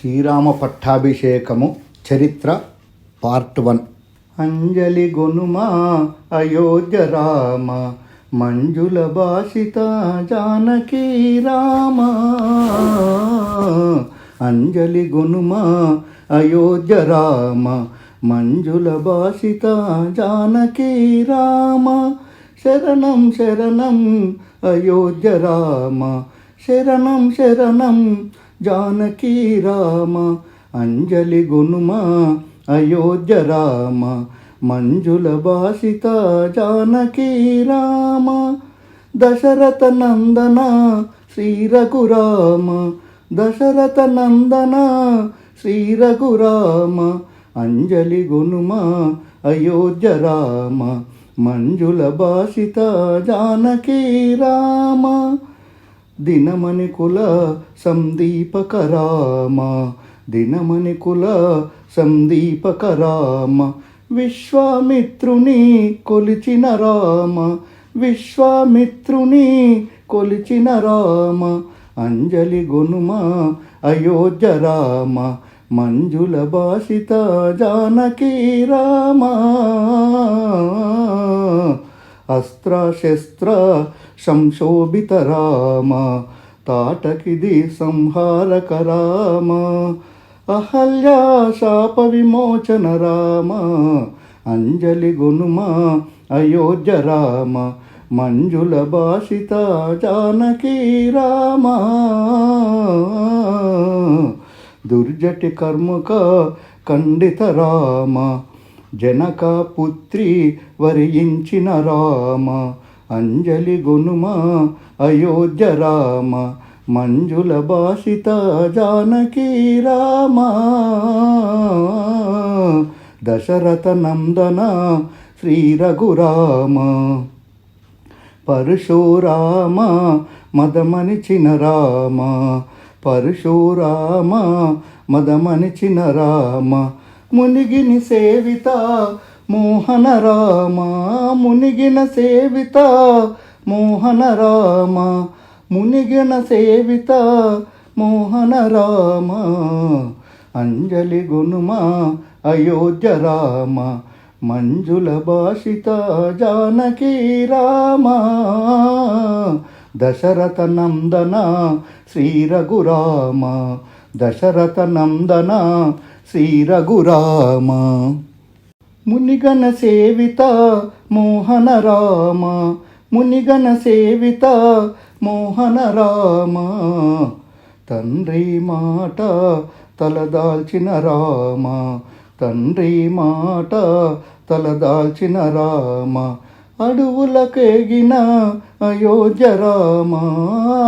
శ్రీరామ పట్టాభిషేకము చరిత్ర part one. అంజలి గొనుమా అయోధ్య రామ మంజుల భాషిత జానకి రామ. అంజలి గొనుమా అయోధ్య రామ మంజుల భాషిత జానకీ రామ. శరణం శరణం అయోధ్య రామ. శరణం శరణం జానకీ రామ అంజలి గునుమా అయోధ్య రామ మంజుల భాషిత జానకీ రామ దశరథ నందన శ్రీ రఘురామ దశరథ నందన శ్రీ రఘురామ అంజలి గునుమా అయోధ్య రామ మంజుల భాషిత జానకీ రామ. దినమణి కుల సందీపక రామ దినమణి కుల సందీపక రామ విశ్వామిత్రుని కొలిచిన రామ విశ్వామిత్రుని కొలిచిన రామ అంజలి గొనుమ అయోధ్య రామ మంజుల భాషిత జానకి రామ. అస్త్ర శస్త్ర సంశోభిత రామ తాటకిది సంహారక రామ అహల్యా శాప విమోచన రామ అంజలి గునుమ అయోధ్య రామ మంజుల భాషిత జానకీ రామ. దుర్జటి కర్మక ఖండిత రామ జనక పుత్రి వరించిన రామ అంజలి గునుమ అయోధ్య రామ మంజుల భాషిత జానకీ రామ. దశరథ నందన శ్రీ రఘురామ. పరశురామ మదమనిచిన రామ. పరశురామ మదమనిచిన రామ. మునిగిని సేవిత మోహన రామ మునిగిన సేవిత. మోహన రామ మునిగిన సేవిత. మోహన రామ అంజలి గునుమ అయోధ్య రామ. మంజుల భాషిత జానకి రామ. దశరథ నందన శ్రీ రఘురామ. దశరథ నందన శ్రీ రఘురామ. మునిగన సేవిత మోహన రామ మునిగన సేవిత మోహన రామ. తండ్రి మాట తలదాల్చిన రామ తండ్రి మాట తలదాల్చిన రామ. అడవులకేగిన అయోధ్య రామ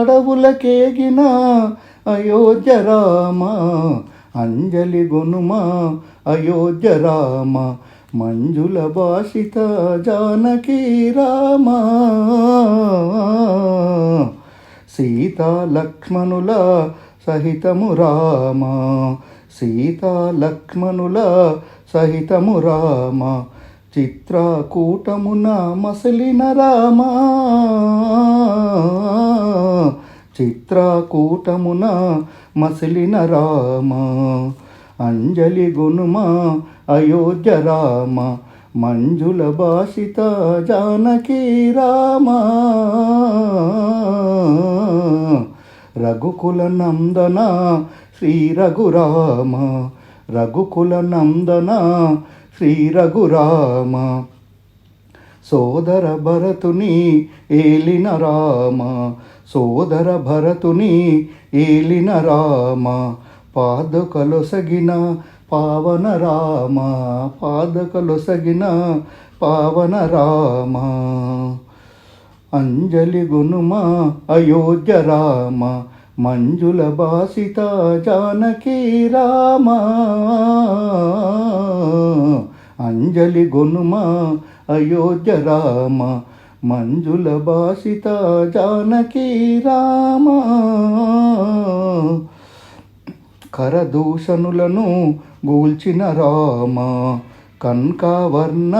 అడవులకేగిన అయోధ్య రామ. అంజలి గొనుమ అయోధ్య రామ మంజుల భాషిత జానకీ రామ. సీతా లక్ష్మణుల సహితము రామ. సీతా లక్ష్మణుల సహితము రామ. చిత్రకూటమున మసలిన రామ. చిత్రకూటమున మసలిన రామ. అంజలి గునుమ అయోధ్య రామ మంజుల భాషిత జానకి రామ. రఘుకుల నందన శ్రీ రఘురామ రఘుకుల నందన శ్రీ రఘురామ. సోదర భరతుని ఏలిన రామ సోదర భరతుని ఏలిన రామ. పాదుకలొసగిన పావన రామ పాదకలొసగిన పావన రామ. అంజలి గునుమ అయోధ్య రామ మంజుల భాషిత జానకీ రామ. అంజలి గునుమ అయోధ్య రామ మంజుల భాషిత జానకీ రామ. కరదూషణులను గూల్చిన రామ కన్కావర్ణ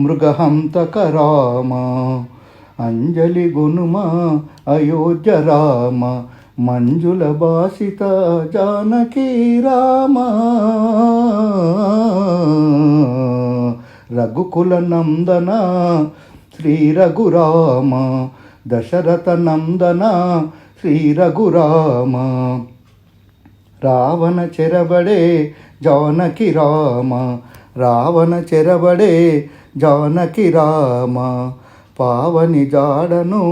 మృగహంతక రామ అంజలి గునుమ అయోధ్య రామ మంజుల బాసిత జానకి రామ. రఘుకుల నందన శ్రీ రఘురామ దశరథ నందన శ్రీ రఘురామ. రావణ చెరబడే జానకి రామ రావణ చెరబడే జానకి రామ పావని జాడను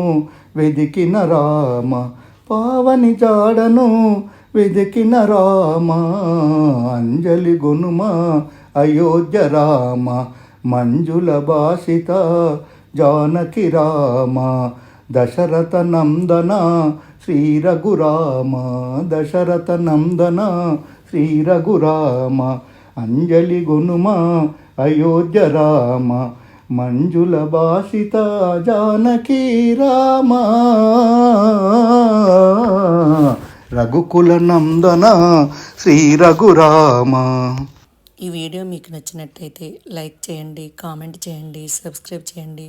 వెదికిన రామ పావని జాడను వెదికిన రామ అంజలి గొనుమ అయోధ్య రామ మంజుల బాసిత జానకి రామ దశరథ నందన శ్రీ రఘురామ దశరథ నందన శ్రీ రఘురామ అంజలి గునుమ అయోధ్య రామ మంజుల భాషిత జానకీ రామ. రఘుకుల నందన శ్రీ రఘురామ. ఈ వీడియో మీకు నచ్చినట్టయితే లైక్ చేయండి కామెంట్ చేయండి సబ్స్క్రైబ్ చేయండి.